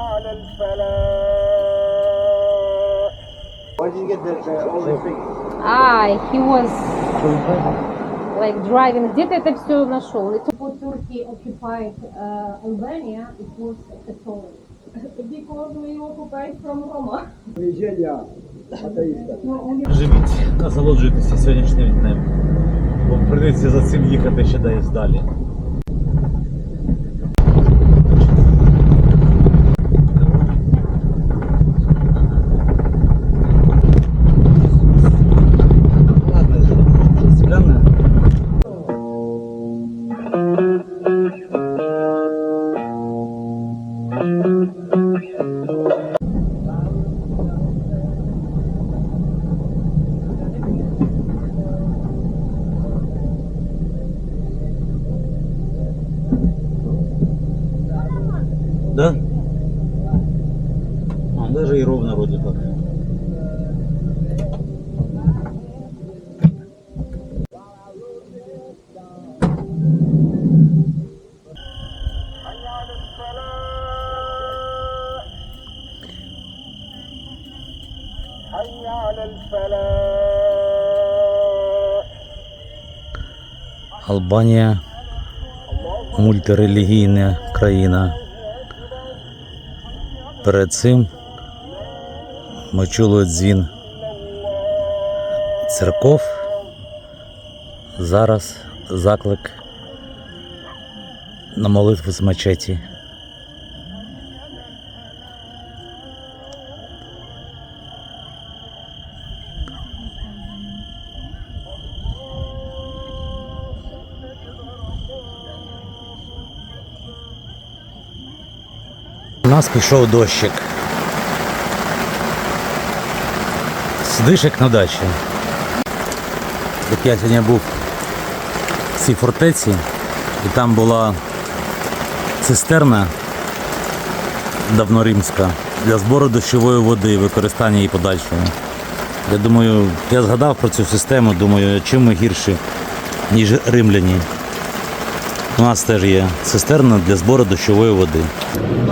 على الفلاح Why did you get the, the all these things? Ah, he was like driving. Где-то это все нашел. It was Turkey occupied uh, Albania. It was a toll. Because we occupied from Roma. Движение атеиста. Живіть, насолоджуйтеся сьогоднішнім днем. Бо прийдеться за цим їхати ще десь далі. Албанія мультирелігійна країна. Перед цим ми чули дзвін церков. Зараз заклик на молитву з мечеті. Нас пішов дощик. Сидишек на дачі. Так я сьогодні був в цій фортеці, і там була цистерна давноримська для збору дощової води використання її подальшого. Я думаю, я згадав про цю систему, думаю, чим ми гірші, ніж римляні. У нас теж є цистерна для збору дощової води.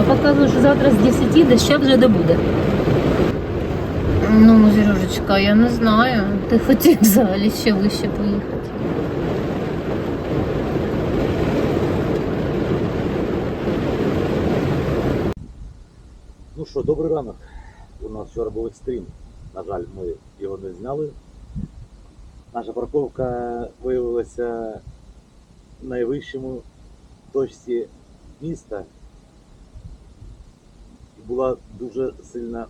Показує, що завтра з 10 доща вже не буде. Ну, Сережечка, я не знаю. Ти хотів взагалі ще вище поїхати. Ну що, добрий ранок. У нас вчора був екстрім. На жаль, ми його не зняли. Наша парковка виявилася найвищому точці міста. Була дуже сильна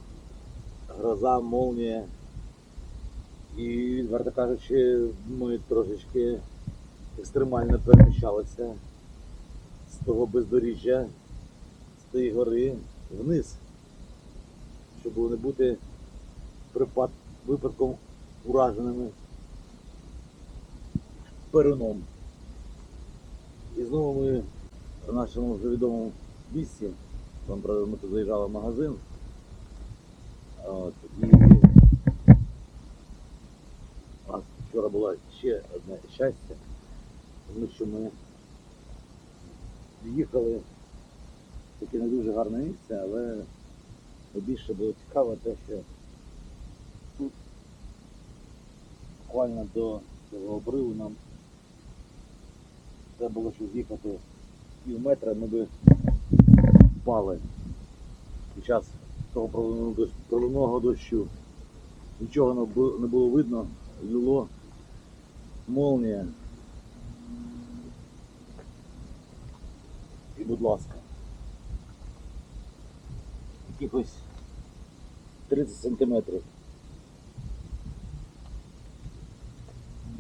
гроза, молнія. І, відверто кажучи, ми трошечки екстремально переміщалися з того бездоріжжя, з тієї гори вниз, щоб не бути припад, випадком ураженими перуном. І знову ми в нашому вже відомому місці, там ми тут заїжджали в магазин. От, і у нас вчора було ще одне щастя, тому що ми їхали таке не дуже гарне місце, але найбільше було цікаво те, що тут буквально до цього обриву нам треба було щоб з'їхати пів метра, ми би впали під час того проливного дощу. Нічого не було, видно, лило молнія. І будь ласка. Якихось 30 сантиметрів.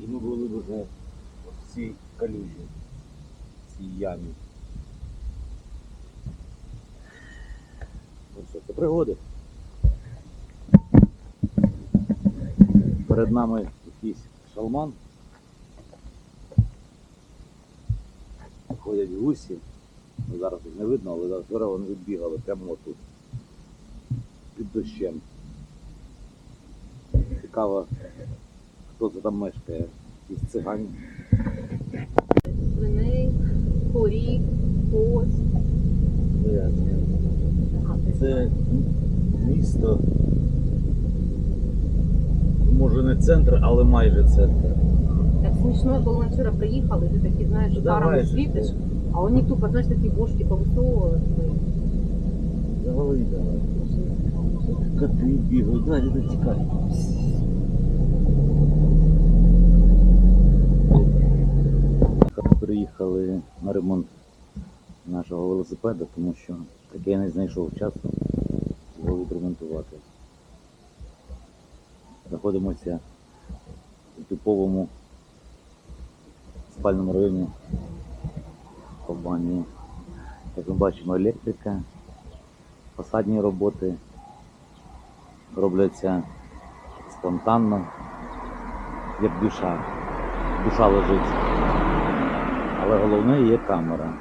І ми були б вже в цій калюжі, ямі. Ну що, це пригоди. Перед нами якийсь шалман. Ходять гусі. Ну, Зараз їх не видно, але вчора вони відбігали прямо тут. Під дощем. Цікаво, хто це там мешкає. Якісь цигані. Свиней, коз. Ну. Це місто. Може не центр, але майже центр. Так смішно, коли ми вчора приїхали, ти такі, знаєш, Ну, старами давай. світиш, а вони тупо, знаєш, такі бошки повисовували. Завали давай. Коти бігають, давай, давай, тікай. Приїхали на ремонт нашого велосипеда, тому що так я не знайшов часу його відремонтувати. Знаходимося у типовому спальному районі Албанії. Як ми бачимо, електрика, фасадні роботи робляться спонтанно, як душа. Душа лежить. Але головне є камера.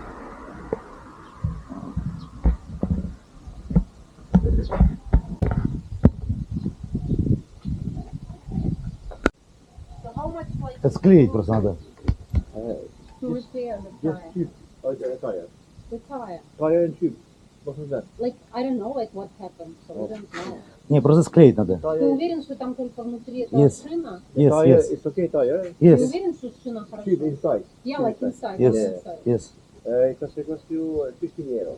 Це склеїть просто треба. to repair the Just tire? Oh, the tire. The tire. Tire and tube. What was that? Like, I don't know like what happened, so we don't know. Ні, просто склеїть треба. Ты Tire, уверен, что там только внутри эта Yes. шина? Yes, tire yes, it's okay tire. Ты yes, уверен, что шина хорошо? Tube inside. Yeah, like inside. Yes. inside. yes. Uh, it cost, it cost you uh, 15 euro.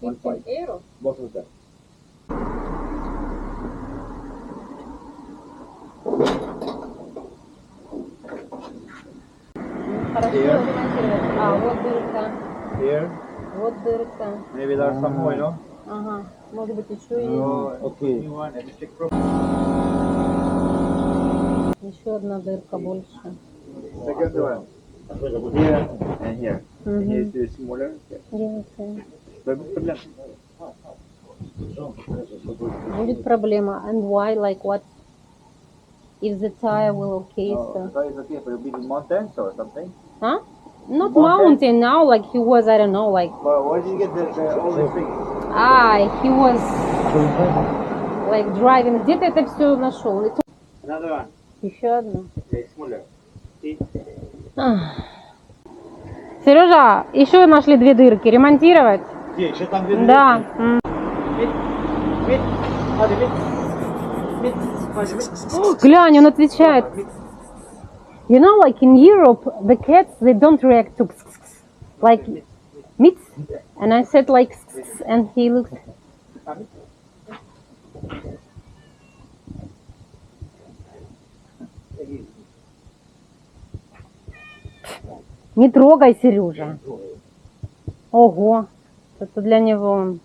One 15 five. euro? What was that? Ну, Хорошо Here. ремонтировать. А, вот дырка. Here. Вот дырка. Maybe there's some more, no? Ага. Может быть, еще и окей. New one. and stick from еще одна дырка больше. Second one. Here and here. And here Мгм. is the smaller. Yes, yes. But problem. Будет проблема. And why? Like what? If the tire will okay, Oh, so. so it's okay for a big mountains or something. Huh? Not Mountain? mountain now, like he was, I don't know, like, But where did you get the, the, all these things? А, he was like driving. Где ты это все нашел? Надо. Еще одно. Сережа, еще нашли две дырки. Ремонтировать? Где? Еще там две дырки? Да. О, глянь, он отвечает. You know, like in Europe, the cats, they don't react to like meat. And I said like ks- ks, and he looks. Не трогай, Сережа. Ого, это для него.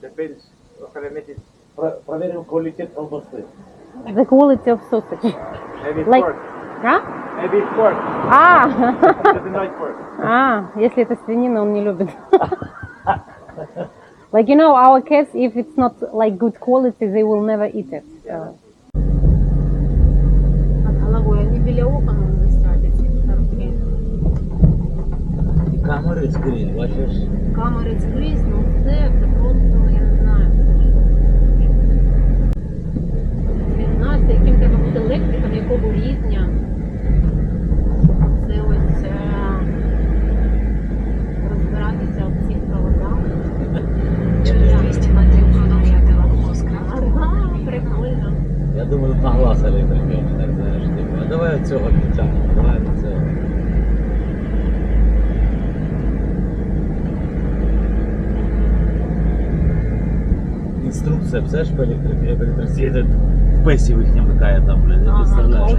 Depends. What kind of meat it- Провіримо квалітет колбаси. The quality of sausage. Maybe it's Like- pork. А? Maybe it's pork. А, Doesn't like pork. а, если это свинина, он не любит. Like you know, our cats, if it's not like good quality, they will never eat it. So. Головой, они біля окон висять, ці шторки. І камери скрізь, бачиш? Камери скрізь, ну все, це просто, я не знаю. Я не знаю, це яким треба бути електриком, якого рівня. Думаю, тут на глаз електрика, так знаєш, типу, а давай от цього підтягнемо, давай от цього. Інструкція, все ж по електриці, електриці, в песі їхнім така там, блядь, не представляю.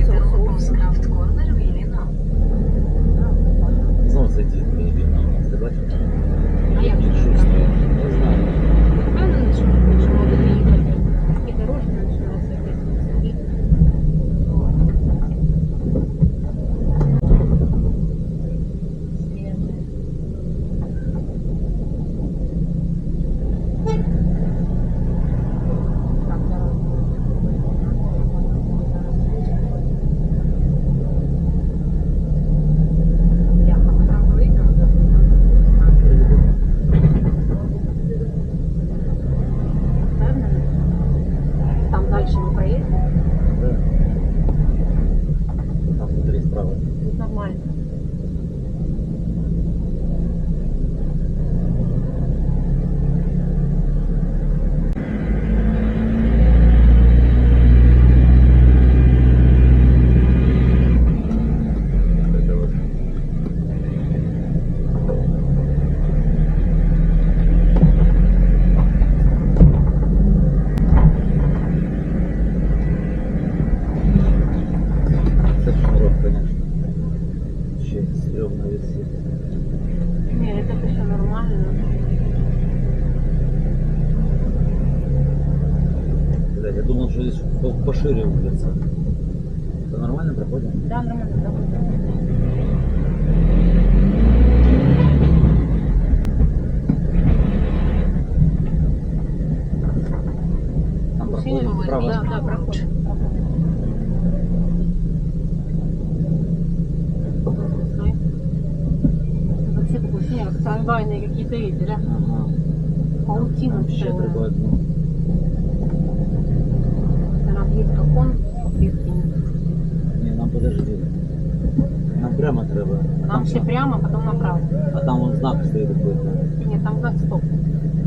Там ще прямо, потом направо. А там вон знак стоит какой-то. Нет, там знак стоп.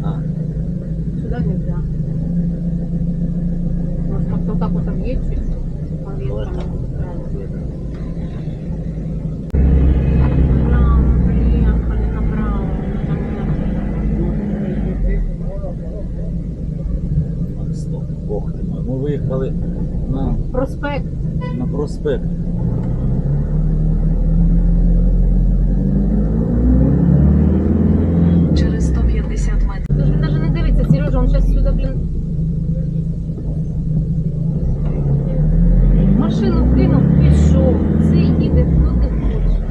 А, Сюда нельзя. Может, как-то вот так вот объедь чуть-чуть. Он там. Бог ти мой. Ми виїхали на, Проспект. на проспект. Через 150 метрів. Даже, даже не дивиться, Сережа, он сейчас сюда, блин. Машину кинув, пішов. Це їде куди хоче.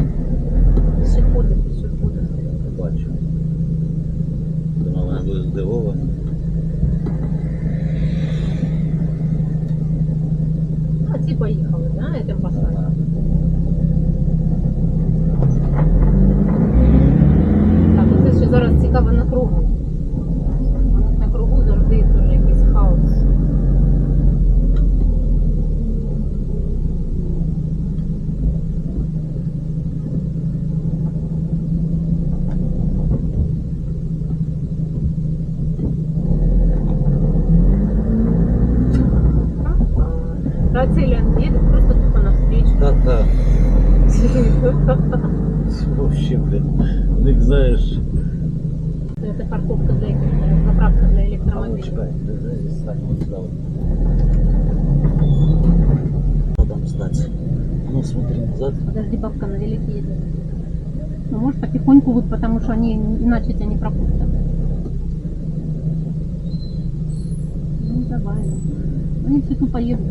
Пішоходи, пішоходи. Бачу. Думаю, вона буде здивована. А ці поїхали, да, этим посадом. Ага. Так, це ще зараз цікаво на кругу. Бабка на велике едет. Ну, можешь потихоньку, вот, потому что они иначе тебя не пропустят. Ну, давай. Они все тупо едут.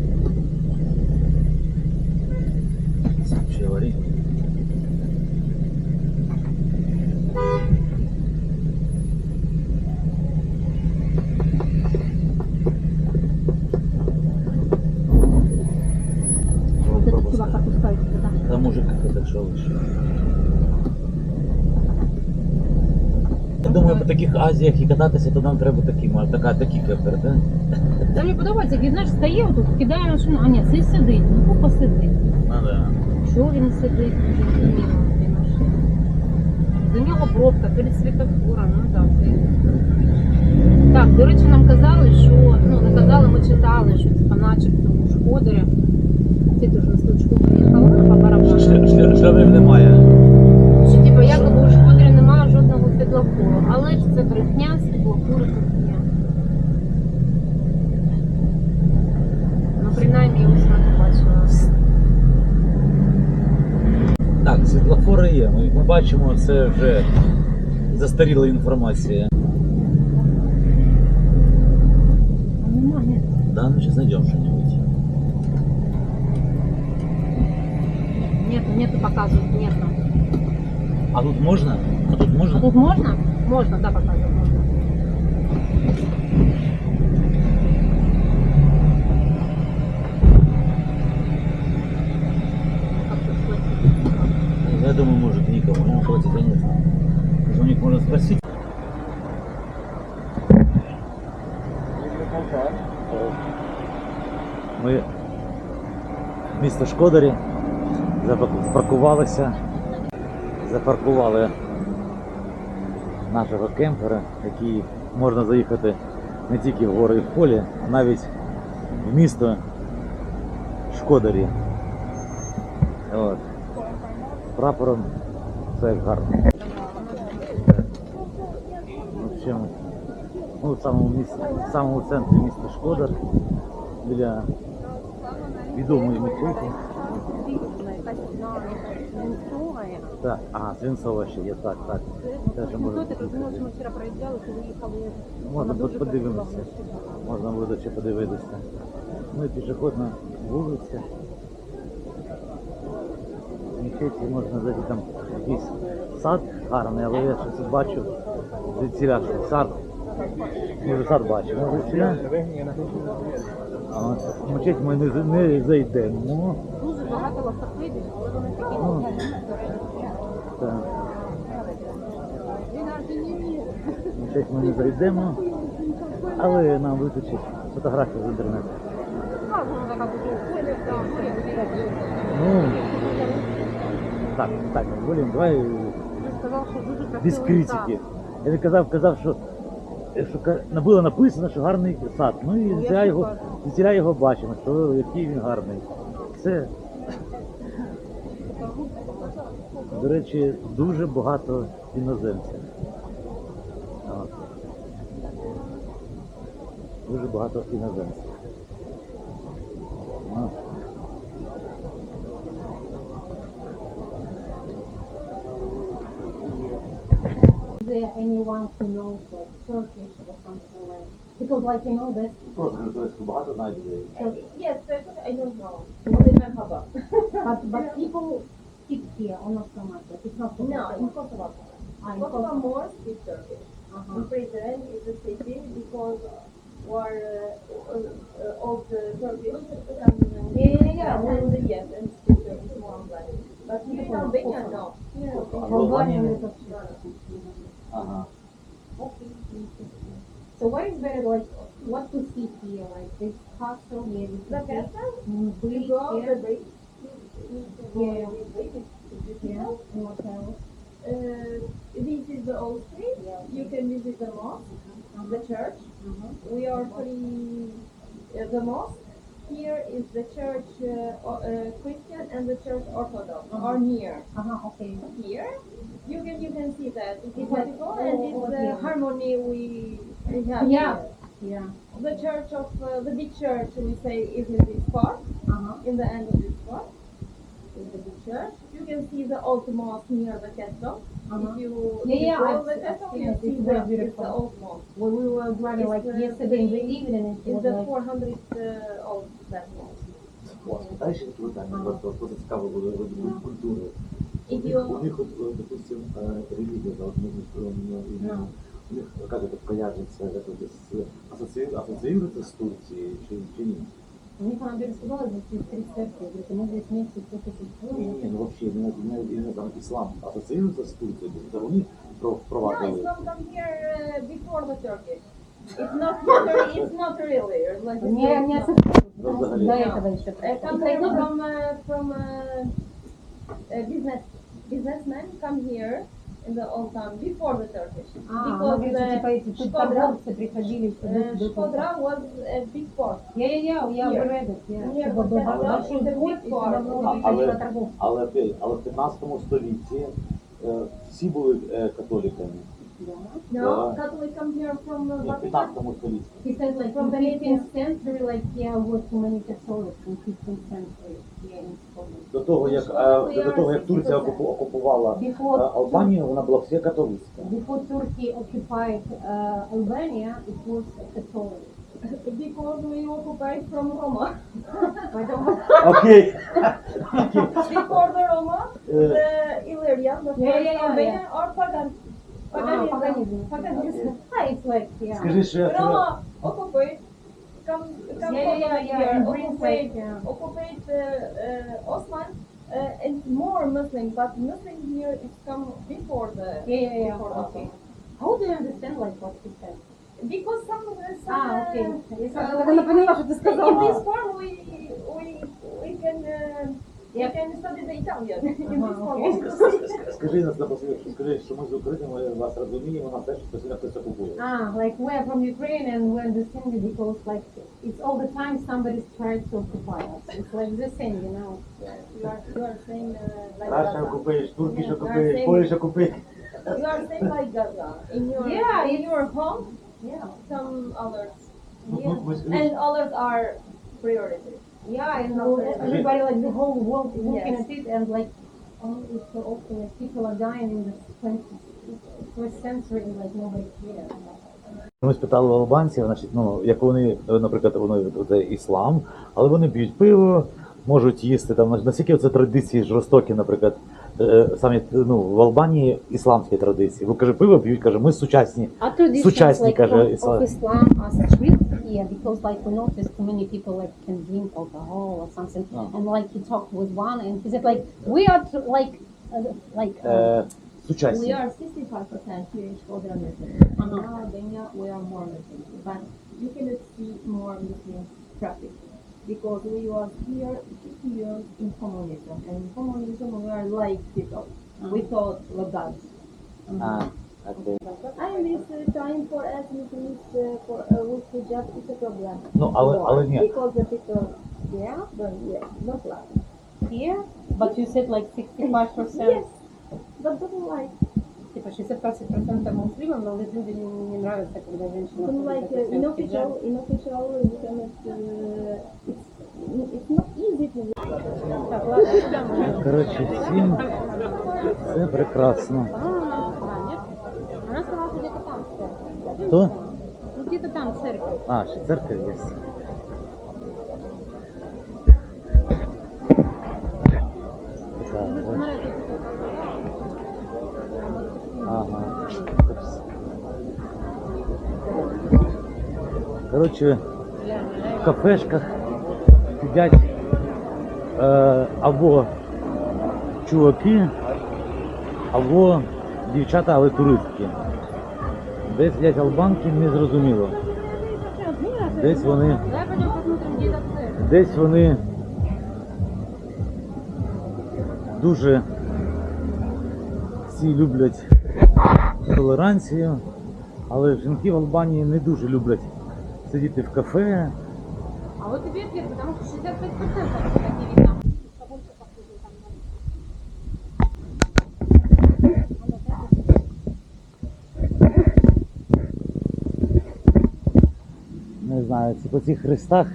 Азіях і кататися, то нам треба такі, така, такий кепер, да? Та мені подобається, як знаєш, стає тут, кидає машину, а ні, цей сидить, ну тупо сидить. Ну да. Чого він сидить. До нього пробка перед світофором, ну так. Це... Так, до речі, нам казали, що, ну не казали, ми читали, що типа начебто у Шкодері. Це теж на случку приїхала по барабану. Шлямів немає. Що типу, якоби у Шкодері немає жодного світлофору. Але ж це брехня, світлофори тут є. Ну, принаймні, ось так бачила. Так, світлофори є. Ми, ми бачимо, це вже застаріла інформація. Да, ну сейчас знайдемо щось. Нету, нету показывают, нету. А тут можна? А тут А тут можно? Можно, да, показывать можно. Я думаю, может никому. Ну, платить. У них можно спросить. Ми місто Шкодарі запаркувалися, запаркували нашого кемпера, який можна заїхати не тільки в гори і в полі, а навіть в місто Шкодарі. От. Прапором все гарно. В общем, ну, в самому місці, в самому центрі міста Шкодар, біля відомої метрики. Так, ага, свинцова ще є, так, так. Теж Ну, можна. ти розумієш, ми вчора проїжджали, коли їхали. Можна Вона дуже ще була. Можна буде ще подивитися. Ну і пішохідна вулиця. Мечеті можна зайти там якийсь сад гарний, але я щось бачу звідсіля, що сад. Може сад бачу. Ну, звідсіля. А в мечеть ми не, з- не зайдемо. Дуже багато ластопидів, але вони такі Ну. Так. Мечеть ми не зайдемо, але нам витачить фотографію з інтернету. Ну, так, так, блін, давай без критики. Я не казав, казав, що, що було написано, що гарний сад. Ну і Ну, я його, його бачимо, що який він гарний. Це, до речі, дуже багато іноземців. От. Дуже багато іноземців. От. Is there anyone who knows like Turkish or something like because like you know that багато знають. Yes, I don't know. But but people six almost all of. It's not No, in Kosovo. Ah, in more is Uh-huh. Present is the city because where uh, uh, of the Turkey. Yeah, yeah, yeah. And yes, and still is more Albania. But here in Albania, no. Here in Albania. Uh-huh. Okay. So what is better, like, what to see here, like this castle here? this The big- castle? Mm, go the bridge. Yeah. on the bridge. It's yeah what else Uh, this is the old street. You can visit the mosque, the church. We are pretty uh, the mosque. Here is the church uh, uh, Christian and the church Orthodox Uh-huh. are near. Uh-huh, okay Here, you can you can see that it's It's beautiful and it's the harmony we we have. Yeah. here. yeah The church of uh, the big church we say is in this part. uh-huh In the end of is the big church. You can see the old mosque near the castle. Uh-huh. If you Yeah, if you yeah, go I've to the seen- I've castle, seen you it. see It's the, very it's beautiful. the old mosque. when we were driving like It's, uh, yesterday in the three- evening it It's was the like 400 uh, old that mosque. Далі ще питання, просто просто цікаво було робити культури. У If них, you- у них, от, е, допустим, е, релігія, да, от ми з- е, у них, как это пояжется, это с- асоци- ассоциируется с Турцией, чи, чи у них она говорит, сказала три церкви говорит мы здесь вместе Ні, существуем ні, ну вообще, не, не, не, там іслам ассоциируется с Турцией, то вони про, No, впровадили. Islam come here uh, before the Turkish. It's not it's not really like the не не взагалі. до этого еще Uh, come here from uh, from uh, uh, business businessmen come here in the old time before the Turkish а, она because говорит, что типа the эти тут Шкодра, торговцы приходили сюда uh, Shkodra was a big port. Я, я, я, я Here. read it, yeah. Here, Чтобы вот был это, да, большой это порт, big и port. сюда много А, приходило але- торговцев. Але, опять, але в 15 столітті е, всі були е, католиками. Да. No, Да. Catholic come here from uh, Ні, Vatican. 15 столітті. He said like From the 15th century, like yeah, was too many Catholics in 15th century here in. До того, як, е, до того, як Турція окупу- окупувала е, Before, Албанію, вона була вся католицька. before Turkey occupied uh, Albania, it was Catholic. Because we occupied from Roma. Поэтому Окей. Before the Roma, Е, the Illyria, the Yeah, first yeah, yeah, Albania, or pagan. Ah, Paganism. paganism. Paganism. Ah, it's like yeah. Скажи, що я вчора... Roma occupy, come, come Yeah, yeah, yeah, colonize yeah, here, and brings occupy, like, yeah. occupy uh, uh, Osman, uh, and more Muslim, but Muslim here is come before the Yeah, yeah, yeah. before Okay. Ottoman. How do you understand like what he said? Because some, some А, окей. uh, Я uh, сразу we- когда поняла, что ты in сказала. this form we we we can uh, Yep. we can study the Italian in Ага, this form. окей. also. Скажи нас напослідок, що скажи, що ми з України, ми вас розуміємо, нас теж постійно хтось окупує. Ah, like we are from Ukraine and we understand it because like it's all the time somebody's trying to occupy us. It's like the same, you know. You are you are saying uh, like Раша Gaza. окупуєш, Туркіш Yeah, окупуєш, same. Польща окупуєш. You are saying like Gaza in your Yeah, in your home. Yeah. Some others Ну, here, ми- ми- and others are priority. Yeah, and everybody like the whole world is looking Yes. at it and like, oh, it's so often like people are dying in the 21st century and like nobody cares. Ми спитали у албанців, значить, ну, як вони, наприклад, вони це іслам, але вони п'ють пиво, можуть їсти там, наскільки це традиції жорстокі, наприклад, е, самі ну, в Албанії ісламські традиції. Ви каже, пиво п'ють, каже, ми сучасні. Сучасні, like каже, Ісла- Islam are strict here because like we noticed too many people like can drink alcohol or something Oh. and like he talked with one and he said like we are tr- like uh, like uh, Е, We are 65% Jewish older Muslims. And Uh-huh. now Albania, we are more Muslims. But you cannot see more Muslims traffic because we were here years in communism, and in communism we are like people. Mm. We thought like that. Mm. Ah. I miss uh, time for ethnic meetings uh, for a weekly job is a problem. No, I will, I will hear. Because the people, yeah, but yeah, not like here. But you said like 65 percent. yes, but don't like. Типа 60% мусульман, но вот люди не, не нравится, когда женщина ходит like uh, in official, in official you cannot. Uh, it's it's not easy to Так, ладно, куда мы? Коротше, всім це прекрасно. А. Она сказала, что где-то там церковь. Хто? Ну, где-то там церковь. А, ще церква є. Коротше, в кафешках сидять е, або чуваки, або дівчата, але туристки. Де сидять албанки, не зрозуміло. Десь вони, десь вони дуже всі люблять толеранцію, але жінки в Албанії не дуже люблять сидіти в кафе. А вот тебе ответ, потому что 65% такие видно. Побольше похоже там. Не знаю, це по цих хрестах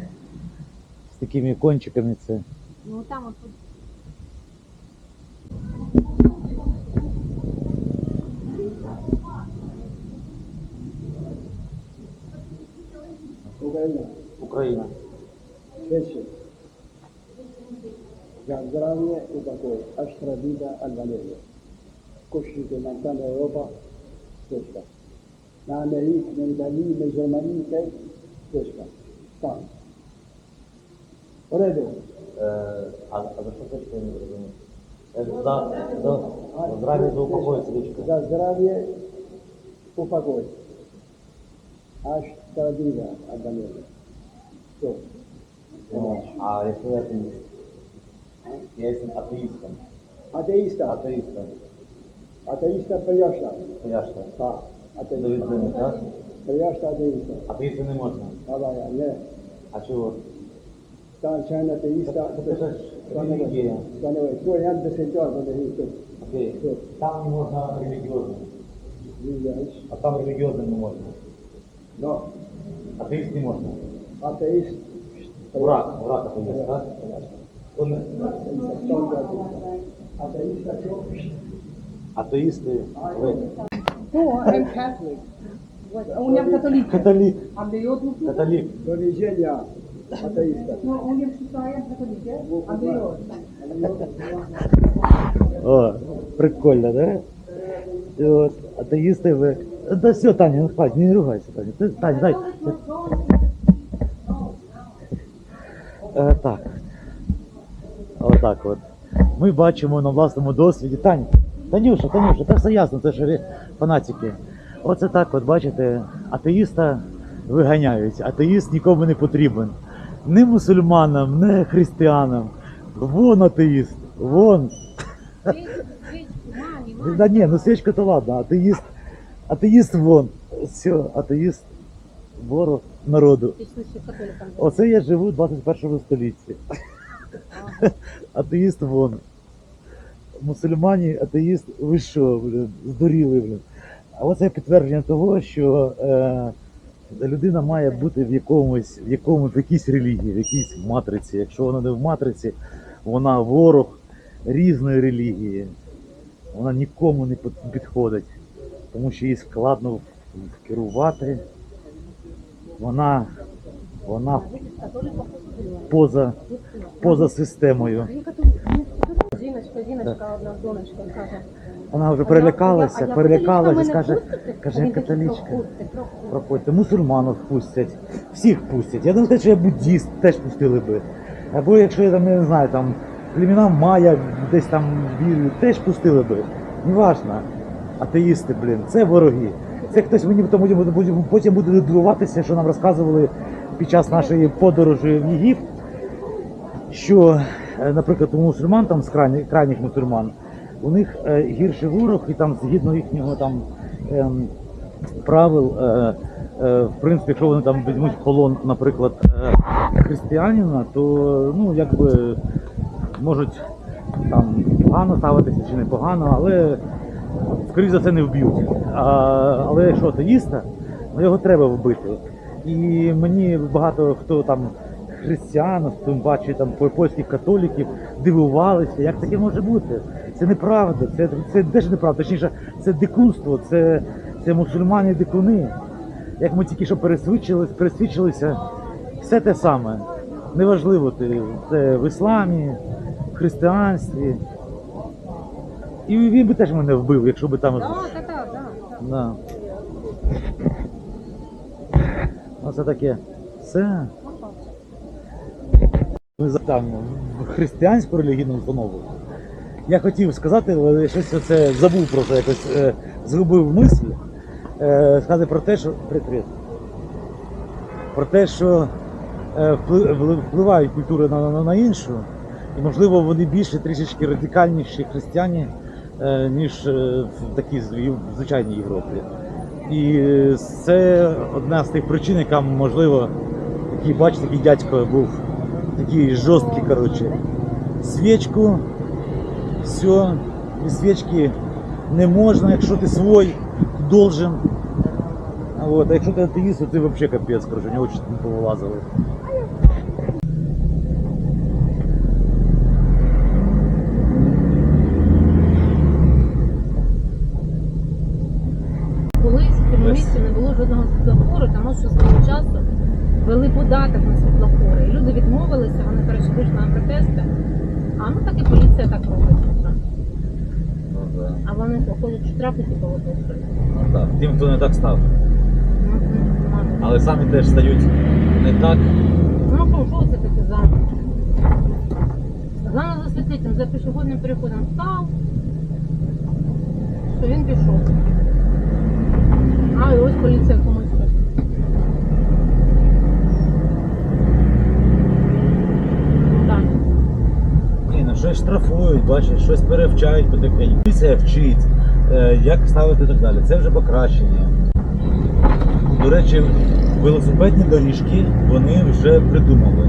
з такими кончиками це. Ну там вот Україна. Treće. Za zdravlje i pokoj. Aštra vida Albanije. Košite na tam Europa. Teška. Na Amerik, na Italiji, na Germaniji, kaj? Teška. Tam. U redu. Е, а, а за що свічка я не розумію? Е, За, за, за за упокой свічка. Za zdravlje u pokoj. Aštra vida Albanije. To. Ну, а якщо я атеїст? Я є атеїстом. Ateista. Атеїстом. Ateista prijašta. То я ж так. Pa. До Ateista. людини, так? Prijašta ateista. Атеїсту не можна. Hvala, ne. А чого? Stan čajna ateista. Це ж релігія. Stane, to je jedan desetar, da ne to. Окей. Там не можна релігіозно, Vidiš. а там релігіозно не можна. No, Атеїст не можна. ateist. Враг, враг атеїст, так? То не- Ateista čo? Атеїсти ви. No, I'm Catholic. Je katholiek. Католік. A ben je ook nog Католік. Doviđenja. Ateista. No, on je przystaje katholiek, hè? A ben je ook. О, прикольно, да? І от, атеїсти ви. Да все, Таня, ну хватит, не ругайся, Таня. Ти, Таня, дай. Е, так. Отак от. Ми бачимо на власному досвіді. Тань, Танюша, Танюша, та все ясно, це ж фанатики. Оце так, от бачите, атеїста виганяють. Атеїст нікому не потрібен. Ні мусульманам, ні християнам. Вон атеїст, вон. Да не, ну свечка то ладно, атеист, атеист вон. Все, атеїст ворог народу. Оце я живу в 21 столітті. Атеїст вон. Мусульмані, атеїст, ви що, блін, здуріли, блін. А оце підтвердження того, що е, людина має бути в якомусь, в якомусь, в якійсь релігії, в якійсь матриці. Якщо вона не в матриці, вона ворог різної релігії. Вона нікому не підходить, тому що їй складно керувати. Вона, вона поза, поза системою. Жіночка, жіночка, одна донечка каже. Вона вже перелякалася, перелякалася, каже, каже, А я він такий, католичка. «Проходьте, проходьте». проходьте, мусульманів пустять, всіх пустять. Я думаю, що я буддіст, теж пустили би. Або якщо я там не знаю, там племена Майя десь там вірю, теж пустили би. Неважно. Атеїсти, блін, це вороги. Це хтось мені буде- потім буде дивуватися, що нам розказували під час нашої подорожі в Єгипт, що, е, наприклад, у мусульман, там з крайніх, крайніх мусульман, у них е, гірший ворог, і там згідно їхнього там ем, правил, е, в принципі, якщо вони там візьмуть полон, наприклад, християнина, то ну якби можуть там погано ставитися чи непогано, але скоріш за все не вб'ють. Але якщо атеїста, ну його треба вбити. І мені багато хто там християн, тим паче там по- польських католіків дивувалися, як таке може бути. Це неправда, це, це теж неправда, точніше, це дикунство, це, це мусульмани дикуни. Як ми тільки що пересвідчились, пересвідчилися, все те саме. Неважливо, це в ісламі, в християнстві. І він би теж мене вбив, якщо би там. Да, так, так, так. Да. Оце таке. Все. Ми за- там християнську релігійну установу. Я хотів сказати, але щось оце забув просто якось е, згубив мисль. Е, сказати про те, що. Привіт. Про те, що е, впливають культури на, на, на іншу, і можливо вони більше трішечки радикальніші християни, е, ніж е, в такій звичайній Європі. І е, це одна з тих причин, яка можливо, такий, бачите, такий дядько був такий жорсткий, коротше. Свічку, все, без свічки не можна, якщо ти свой, ти должен. Вот, а якщо ти атеїст, то ти взагалі капець, коротше, не повилазили. Колись в цьому місці не було жодного світлофору, тому що свого часу ввели податок на світлофори. І люди відмовилися, вони коротше на протести. А ну так і поліція так робить. Ну, да. А вони походять штрафи типу виписують. ну так. Тим, хто не так став. Ну, ну. Але самі теж стають не так. Ну що, що це таке за? Главное за світлітом, за пішохідним переходом став, що він пішов. А, і ось поліція комусь щось. Ну, Так. Ні, ну щось штрафують, бачиш, щось перевчають потихеньку. Поліція вчить, е, як ставити і так далі. Це вже покращення. До речі, велосипедні доріжки вони вже придумали.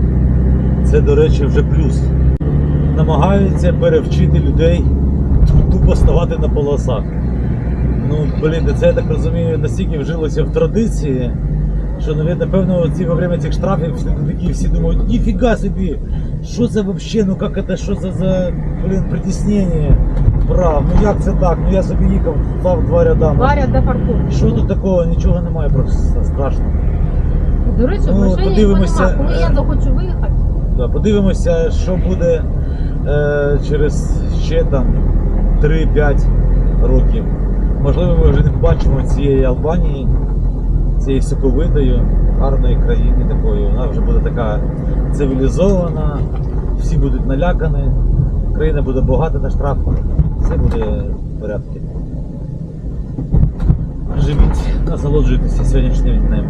Це, до речі, вже плюс. Намагаються перевчити людей тупо ставати на полосах. Ну, блін, це я так розумію, настільки вжилося в традиції, що навіть, напевно, ці во время цих штрафів всі такі всі думають, ніфіга собі, що це взагалі, ну як це, що це за блін, притіснення прав, ну як це так? Ну я собі їхав, став два ряда. ну, Варя до паркуру. Що тут такого? Нічого немає, просто страшно. До речі, Ну, машині подивимося, нема. Коли я е, захочу виїхати, Да, подивимося, що буде е, через ще там 3-5 років. Можливо, ми вже не побачимо цієї Албанії, цієї соковитої, гарної країни такої. Вона вже буде така цивілізована, всі будуть налякані, країна буде багата на штрафах, все буде в порядку. Живіть, насолоджуйтеся сьогоднішнім днем,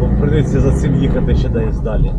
бо прийдеться за цим їхати ще десь далі.